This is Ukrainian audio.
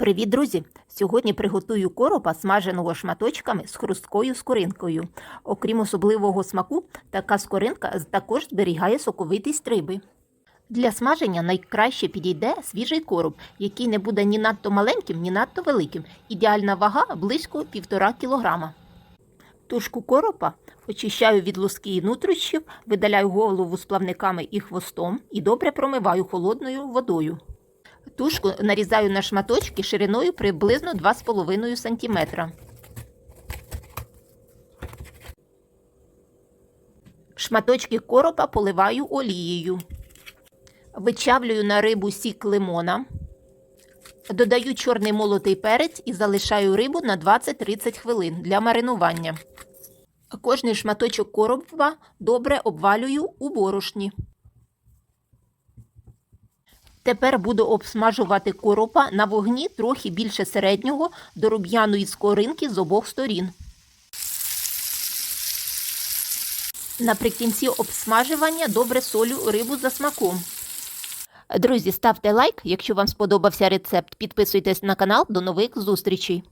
Привіт, друзі! Сьогодні приготую коропа, смаженого шматочками з хрусткою скоринкою. Окрім особливого смаку, така скоринка також зберігає соковитість риби. Для смаження найкраще підійде свіжий короб, який не буде ні надто маленьким, ні надто великим. Ідеальна вага близько 1,5 кг. Тушку коропа очищаю від луски і нутрощів, видаляю голову з плавниками і хвостом і добре промиваю холодною водою. Тушку нарізаю на шматочки шириною приблизно 2,5 см. Шматочки коропа поливаю олією. Вичавлюю на рибу сік лимона. Додаю чорний молотий перець і залишаю рибу на 20-30 хвилин для маринування. Кожний шматочок коропа добре обвалюю у борошні. Тепер буду обсмажувати коропа на вогні трохи більше середнього до руб'яної скоринки з обох сторін. Наприкінці обсмажування добре солю рибу за смаком. Друзі, ставте лайк, якщо вам сподобався рецепт. Підписуйтесь на канал. До нових зустрічей!